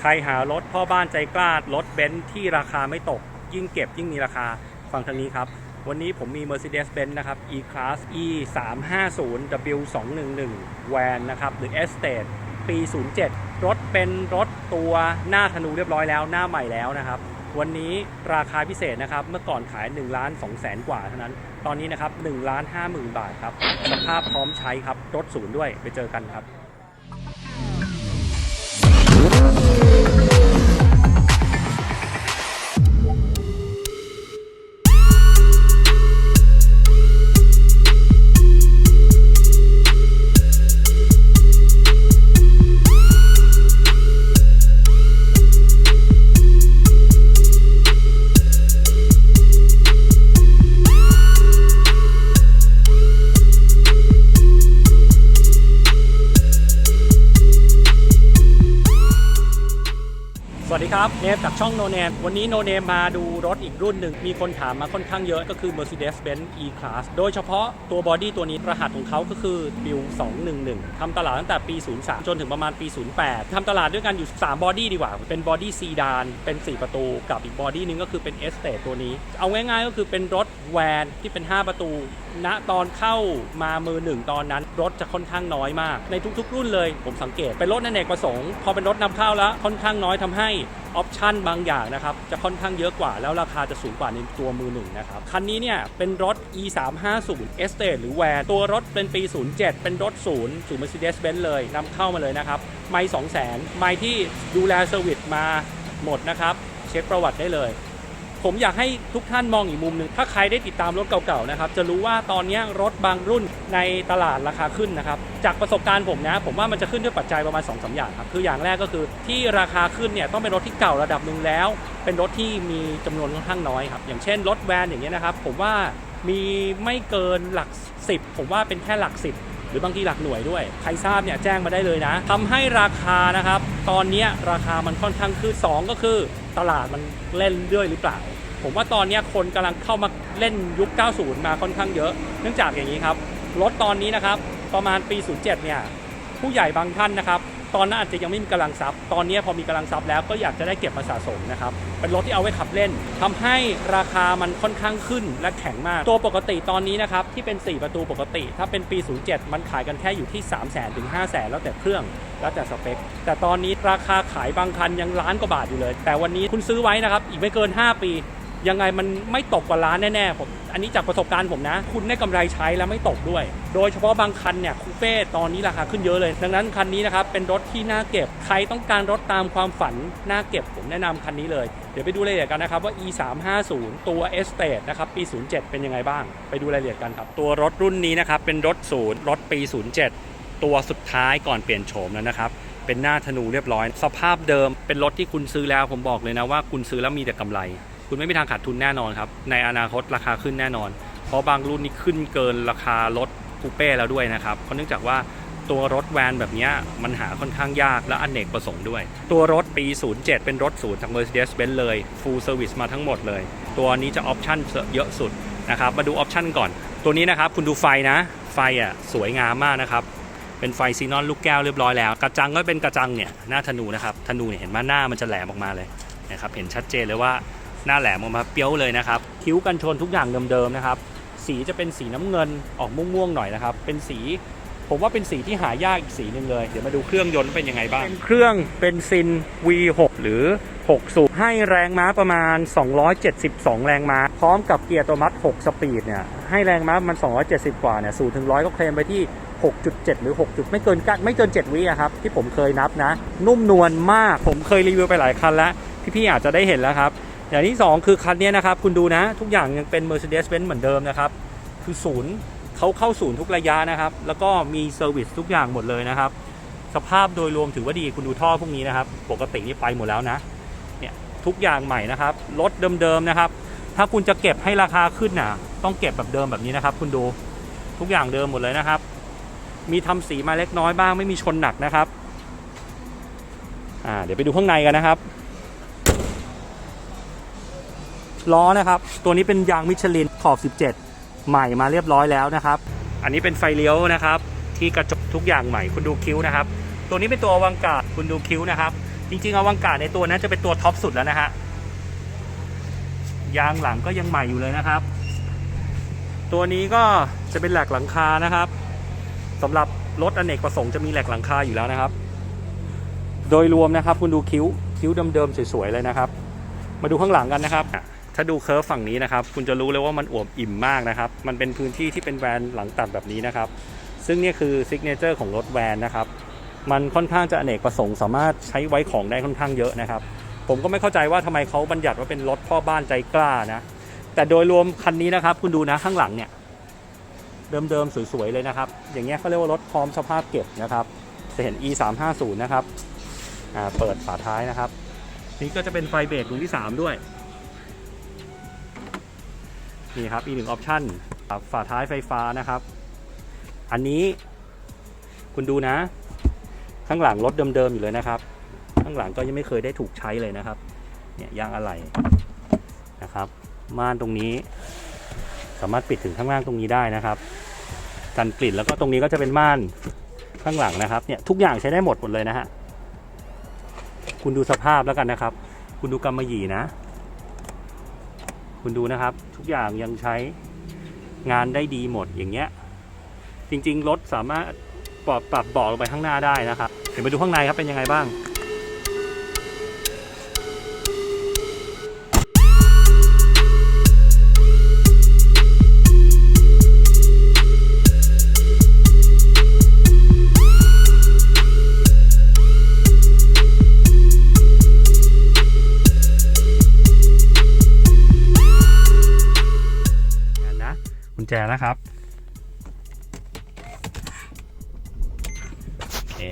ใครหารถพ่อบ้านใจกล้ารถเบนซ์ที่ราคาไม่ตก ยิ่งเก็บยิ่งมีราคาฟังทางนี้ครับ วันนี้ผมมี Mercedes-Benz นะครับ E-Class E 3 5 0 W 2 1 1 Van นะครับ หรือ Estate ปี 07 รถเป็นรถตัวหน้าธนูเรียบร้อยแล้วหน้าใหม่แล้วนะครับ วันนี้ราคาพิเศษนะครับ เมื่อก่อนขาย1ล้าน2แสนกว่าเท่านั้น ตอนนี้นะครับ1ล้าน5หมื่นบาทครับ สภาพพร้อมใช้ครับ รถศูนย์ด้วยไปเจอกันครับ สวัสดีครับ เนมจากช่องโนเนมวันนี้โนเนมมาดูรถอีกรุ่นหนึ่ง มีคนถามมาค่อนข้างเยอะก็คือ Mercedes-Benz E-Class โดยเฉพาะตัวบอดี้ตัวนี้รหัสของเขาก็คือ BIL 211 ทำตลาดตั้งแต่ปี 03 จนถึงประมาณปี 08 ทำตลาดด้วยกันอยู่ 3 บอดี้ดีกว่า เป็นบอดี้ซีดาน เป็น 4 ประตู กับอีกบอดี้หนึงก็คือเป็น e s t a t e ตัวนี้ เอาง่ายๆก็คือเป็นรถแวนที่เป็น 5 ประตูณตอนเข้ามามือหนึ่งตอนนั้น รถจะค่อนข้างน้อยมาก ในทุกๆ รุ่นเลย ผมสังเกตเป็นรถอเนกประสงค์พอเป็นรถนำเข้าแล้วค่อนข้างน้อยทำให้ออปชันบางอย่างนะครับจะค่อนข้างเยอะกว่า แล้วราคาจะสูงกว่าในตัวมือหนึ่งนะครับคันนี้เนี่ยเป็นรถ e 3 5 0 Estate หรือแวร์ตัวรถเป็นปี 07 เป็นรถศูนย์ศูนย์ Mercedes-Benz เลยนำเข้ามาเลยนะครับไม่2 0 0 0 0 0 ไม่ที่ดูแลเซอร์วิสมาหมดนะครับ เช็คประวัติได้เลย ผมอยากให้ทุกท่านมองอีกมุมหนึ่งถ้าใครได้ติดตามรถเก่าๆนะครับ จะรู้ว่าตอนนี้รถบางรุ่นในตลาดราคาขึ้นนะครับ จากประสบการณ์ผมนะ ผมว่ามันจะขึ้นด้วยปัจจัยประมาณ2อสอย่างครับ คืออย่างแรกก็คือที่ราคาขึ้นเนี่ยต้องเป็นรถที่เก่าระดับหนึ่งแล้ว เป็นรถที่มีจำนวนค่อนข้างน้อยครับ อย่างเช่นรถแวนอย่างเงี้ยนะครับ ผมว่ามีไม่เกินหลัก 10 ผมว่าเป็นแค่หลัก 10 หรือบางทีหลักหน่วยด้วย ใครทราบเนี่ยแจ้งมาได้เลยนะทำให้ราคานะครับ ตอนนี้ราคามันค่อนข้างขึ้นสองก็คือตลาดมันเล่นด้วยหรือเปล่า ผมว่าตอนนี้คนกำลังเข้ามาเล่นยุค 90 มาค่อนข้างเยอะ เนื่องจากอย่างนี้ครับรถตอนนี้นะครับประมาณปี 07 เนี่ยผู้ใหญ่บางท่านนะครับ ตอนนั้นอาจจะยังไม่มีกำลังทรัพย์ ตอนนี้พอมีกำลังทรัพย์แล้วก็อยากจะได้เก็บมาสะสมนะครับ เป็นรถที่เอาไว้ขับเล่นทำให้ราคามันค่อนข้างขึ้นและแข็งมาก ตัวปกติตอนนี้นะครับที่เป็น 4 ประตูปกติ ถ้าเป็นปี 07 มันขายกันแค่อยู่ที่ 3 0 0 0 0 0ถึง5 0 0 0 0 แล้วแต่เครื่องแล้วแต่สเปค แต่ตอนนี้ราคาขายบางคันยังล้านกว่าบาทอยู่เลย แต่วันนี้คุณซื้อไว้นะครับอีกไม่เกิน 5 ปี ยังไงมันไม่ตกกว่าล้านแน่ๆผมอันนี้จากประสบการณ์ผมนะ คุณได้กำไรใช้แล้วไม่ตกด้วย โดยเฉพาะบางคันเนี่ยคูเป้ตอนนี้ราคาขึ้นเยอะเลย ดังนั้นคันนี้นะครับเป็นรถที่น่าเก็บ ใครต้องการรถตามความฝันน่าเก็บผมแนะนำคันนี้เลย เดี๋ยวไปดูรายละเอียดกันนะครับว่า e 3 5 0ตัว Estate นะครับปี 07 เป็นยังไงบ้าง ไปดูรายละเอียดกันครับ ตัวรถรุ่นนี้นะครับเป็นรถศูนย์รถปี 07 ตัวสุดท้ายก่อนเปลี่ยนโฉมแล้วนะครับเป็นหน้าธนูเรียบร้อย สภาพเดิมเป็นรถที่คุณซื้อแล้วผมบอกเลยนะว่าคุณซื้อแล้วมีแต่กำไร คุณไม่มีทางขาดทุนแน่นอนครับ ในอนาคตราคาขึ้นแน่นอน เพราะบางรุ่นนี้ขึ้นเกินราคารถคูเป้แล้วด้วยนะครับ เพราะเนื่องจากว่าตัวรถแวนแบบนี้มันหาค่อนข้างยากและอนเนกประสงค์ด้วย ตัวรถปี 07 เป็นรถศูนย์จาก Mercedes-Benz เลย Full Service มาทั้งหมดเลย ตัวนี้จะออปชั่นเยอะสุดนะครับ มาดูออปชั่นก่อน ตัวนี้นะครับคุณดูไฟนะ ไฟอะสวยงามมากนะครับ เป็นไฟซีนอนลูกแก้วเรียบร้อยแล้ว กระจังก็เป็นกระจังเนี่ยหน้าธนูนะครับ ธนูเนี่ยเห็นว่าหน้ามันจะแหลมออกมาเลยนะครับ เห็นชัดเจนเลยว่า หน้าแหลมออกมาเปี้ยวเลยนะครับคิ้วกันชนทุกอย่างเดิมๆนะครับสีจะเป็นสีน้ำเงินออกม่วงๆหน่อยนะครับเป็นสีผมว่าเป็นสีที่หายากอีกสีหนึ่งเลย เดี๋ยวมาดูเครื่องยนต์เป็นยังไงบ้าง เป็นเครื่องเป็นซิน V6 หรือ 6 สูบให้แรงม้าประมาณ 272 แรงม้า พร้อมกับเกียร์ตัวมัด 6 สปีดเนี่ย ให้แรงม้ามัน 270 กว่าเนี่ย0ถึง100ก็เคลมไปที่ 6.7 หรือ 6 จุด ไม่เกินกันไม่เกิน 7 วิอะครับ ที่ผมเคยนับนะ นุ่มนวลมาก ผมเคยรีวิวไปหลายคันแล้ว พี่ๆอาจจะได้เห็นแล้วครับ อย่างที่ 2 คือคันนี้นะครับ คุณดูนะ ทุกอย่างยังเป็น Mercedes-Benz เหมือนเดิมนะครับ คือศูนย์เขาเข้าศูนย์ทุกระยะนะครับ แล้วก็มีเซอร์วิสทุกอย่างหมดเลยนะครับ สภาพโดยรวมถือว่าดีคุณดูท่อพวกนี้นะครับ ปกตินี่ไปหมดแล้วนะเนี่ยทุกอย่างใหม่นะครับรถเดิมๆนะครับ ถ้าคุณจะเก็บให้ราคาขึ้นน่ะต้องเก็บแบบเดิมแบบนี้นะครับ คุณดูทุกอย่างเดิมหมดเลยนะครับ มีทำสีมาเล็กน้อยบ้างไม่มีชนหนักนะครับอ่าเดี๋ยวไปดูข้างในกันนะครับ ล้อนะครับ ตัวนี้เป็นยางมิชลินขอบ 17 ใหม่มาเรียบร้อยแล้วนะครับ อันนี้เป็นไฟเลี้ยวนะครับ ที่กระจกทุกอย่างใหม่คุณดูคิ้วนะครับ ตัวนี้เป็นตัวอวังกาดคุณดูคิ้วนะครับ จริงๆอวังกาในตัวนั้นจะเป็นตัวท็อปสุดแล้วนะฮะยางหลังก็ยังใหม่อยู่เลยนะครับ ตัวนี้ก็จะเป็นแหลกหลังคานะครับสำหรับรถอเนกประสงค์จะมีแหลกหลังคาอยู่แล้วนะครับ โดยรวมนะครับคุณดูคิ้วคิ้วเดิมๆสวยๆเลยนะครับ มาดูข้างหลังกันนะครับ ถ้าดูเคิร์ฟฝั่งนี้นะครับ คุณจะรู้เลยว่ามันอวบอิ่มมากนะครับ มันเป็นพื้นที่ที่เป็นแวนหลังตัดแบบนี้นะครับ ซึ่งนี่คือซิกเนเจอร์ของรถแวนนะครับ มันค่อนข้างจะอเนกประสงค์สามารถใช้ไว้ของได้ค่อนข้างเยอะนะครับ ผมก็ไม่เข้าใจว่าทำไมเขาบัญญัติว่าเป็นรถพ่อบ้านใจกล้านะ แต่โดยรวมคันนี้นะครับ คุณดูนะข้างหลังเนี่ย เดิมๆสวยๆเลยนะครับ อย่างเงี้ยเขาเรียกว่ารถพร้อมสภาพเก็บนะครับ จะเห็น e 3 5 0นะครับอ่าเปิดฝาท้ายนะครับ นี่ก็จะเป็นไฟเบรกดวงที่ 3 ด้วย นี่ครับอีกหนึ่งออปชั่นฝาท้ายไฟฟ้านะครับ อันนี้คุณดูนะ ข้างหลังรถเดิมๆอยู่เลยนะครับ ข้างหลังก็ยังไม่เคยได้ถูกใช้เลยนะครับเนี่ยยางอะไหล่นะครับ ม่านตรงนี้ สามารถปิดถึงข้างล่างตรงนี้ได้นะครับกันกลิ่นแล้วก็ตรงนี้ก็จะเป็นม่านข้างหลังนะครับเนี่ยทุกอย่างใช้ได้หมดหมดเลยนะฮะคุณดูสภาพแล้วกันนะครับ คุณดูกำมะหยี่นะ คุณดูนะครับ ทุกอย่างยังใช้งานได้ดีหมดอย่างเงี้ย จริง ๆ รถสามารถปรับปรับเบาะลงไปข้างหน้าได้นะครับ เดี๋ยวมาดูข้างในครับเป็นยังไงบ้าง ญแจนะครับโอเค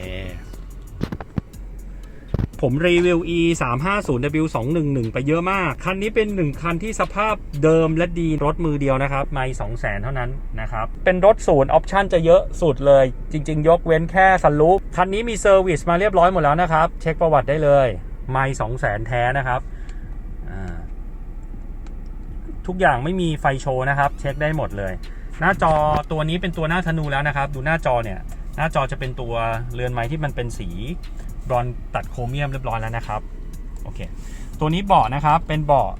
ผมรีวิว e 3 5 0 w 2 1 1ไปเยอะมาก คันนี้เป็นหนึ่งคันที่สภาพเดิมและดีรถมือเดียวนะครับ ไม่2 0 0 0 0 0เท่านั้นนะครับ เป็นรถศูนย์ออปชั่นจะเยอะสุดเลย จริง ๆ ยกเว้นแค่ซันลูปคันนี้มีเซอร์วิสมาเรียบร้อยหมดแล้วนะครับ เช็คประวัติได้เลย ไม่2 0 0 0 0 0แท้นะครับ ทุกอย่างไม่มีไฟโชว์นะครับ เช็คได้หมดเลย หน้าจอตัวนี้เป็นตัวหน้าธนูแล้วนะครับ ดูหน้าจอเนี่ย หน้าจอจะเป็นตัวเรือนไม้ที่มันเป็นสีบรอนตัดโครเมียมเรียบร้อยแล้วนะครับโอเคตัวนี้เบาะนะครับเป็นเบาะ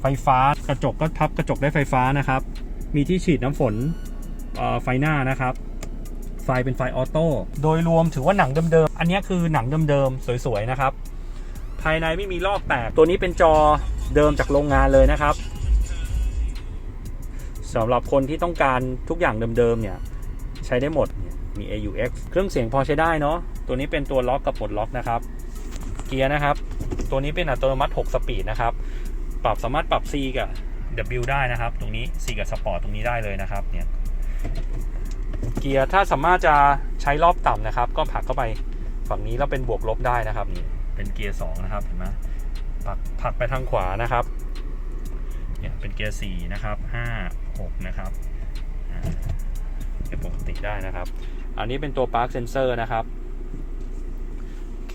ไฟฟ้ากระจกก็พับกระจกได้ไฟฟ้านะครับ มีที่ฉีดน้ำฝนไฟหน้านะครับ ไฟเป็นไฟออโต้โดยรวมถือว่าหนังเดิมๆอันนี้คือหนังเดิมๆสวยๆนะครับ ภายในไม่มีลอกแตกตัวนี้เป็นจอเดิมจากโรงงานเลยนะครับ สำหรับคนที่ต้องการทุกอย่างเดิมๆเนี่ยใช้ได้หมดมี AUX เครื่องเสียงพอใช้ได้เนาะตัวนี้เป็นตัวล็อกกับปลดล็อกนะครับเกียร์นะครับ ตัวนี้เป็นอัตโนมัติ 6 สปีดนะครับ ปรับสามารถปรับ C กับ W ได้นะครับ ตรงนี้ C กับ Sport ตรงนี้ได้เลยนะครับเนี่ยเกียร์ถ้าสามารถจะใช้รอบต่ำนะครับ ก็ผลักเข้าไปฝั่งนี้แล้วเป็นบวกลบได้นะครับนี่เป็นเกียร์2นะครับเห็นไหมผลักผลักไปทางขวานะครับเนี่ยเป็นเกียร์4นะครับ5 6 นะครับเป็นปกติได้นะครับ อันนี้เป็นตัว Park Sensor นะครับ โอเค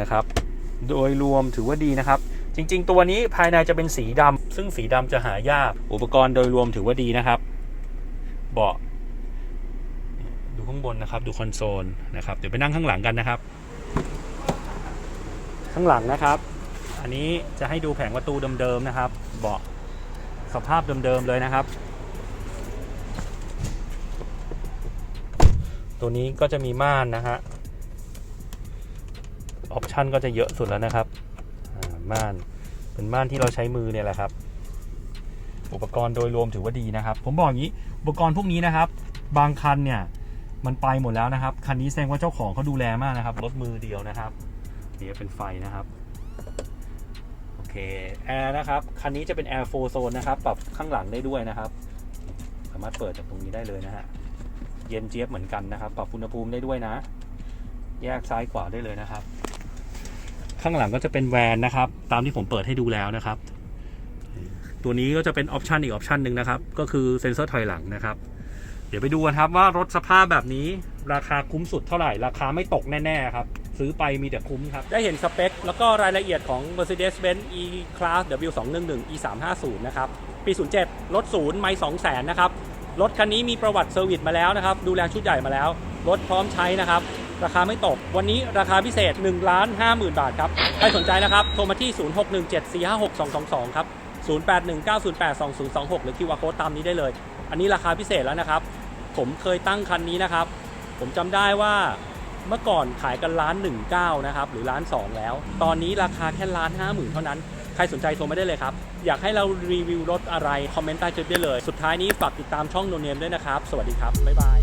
นะครับ โดยรวมถือว่าดีนะครับ จริง ๆ ตัวนี้ภายในจะเป็นสีดำซึ่งสีดำจะหายาก อุปกรณ์โดยรวมถือว่าดีนะครับ เบาะ ดูข้างบนนะครับ ดูคอนโซลนะครับ เดี๋ยวไปนั่งข้างหลังกันนะครับ ข้างหลังนะครับ อันนี้จะให้ดูแผงประตูเดิมๆนะครับ เบาะ สภาพเดิมๆเลยนะครับ ตัวนี้ก็จะมีม่านนะฮะออปชันก็จะเยอะสุดแล้วนะครับม่านเป็นม่านที่เราใช้มือเนี่ยแหละครับ อุปกรณ์โดยรวมถือว่าดีนะครับ ผมบอกอย่างนี้อุปกรณ์พวกนี้นะครับ บางคันเนี่ยมันไปหมดแล้วนะครับ คันนี้แสดงว่าเจ้าของเขาดูแลมากนะครับ รถมือเดียวนะครับ นี่เป็นไฟนะครับ เคแอร์นะครับ คันนี้จะเป็นแอร์โฟโซนนะครับ ปรับข้างหลังได้ด้วยนะครับ สามารถเปิดจากตรงนี้ได้เลยนะฮะ เย็นเจี๊ยบเหมือนกันนะครับ ปรับอุณหภูมิได้ด้วยนะ แยกซ้ายขวาได้เลยนะครับ ข้างหลังก็จะเป็นแวนนะครับ ตามที่ผมเปิดให้ดูแล้วนะครับ ตัวนี้ก็จะเป็นออปชันอีกออปชันหนึ่งนะครับ ก็คือเซ็นเซอร์ถอยหลังนะครับเดี๋ยวไปดูกันครับว่ารถสภาพแบบนี้ราคาคุ้มสุดเท่าไหร่ ราคาไม่ตกแน่ ๆ ครับ ซื้อไปมีแต่คุ้มครับ ได้เห็นสเปค แล้วก็รายละเอียดของ Mercedes-Benz E-Class W211 E350 นะครับ ปี 07 รถศูนย์ไม่200,000นะครับ รถคันนี้มีประวัติเซอร์วิสมาแล้วนะครับ ดูแลชุดใหญ่มาแล้ว รถพร้อมใช้นะครับ ราคาไม่ตก วันนี้ราคาพิเศษ1ล้าน50,000 บาทครับ ใครสนใจนะครับ โทรมาที่ 0617456222 ครับ 0819082026 หรือ QR code ตามนี้ได้เลย อันนี้ราคาพิเศษแล้วนะครับ ผมเคยตั้งคันนี้นะครับ ผมจำได้ว่า เมื่อก่อนขายกันล้านหนึ่งเก้านะครับหรือล้านสองแล้ว ตอนนี้ราคาแค่ล้านห้าหมื่นเท่านั้น ใครสนใจโทรมาได้เลยครับ อยากให้เรารีวิวรถอะไร คอมเมนต์ใต้คลิปได้เลย สุดท้ายนี้ฝากติดตามช่องโนเนมด้วยนะครับ สวัสดีครับ บ๊ายบาย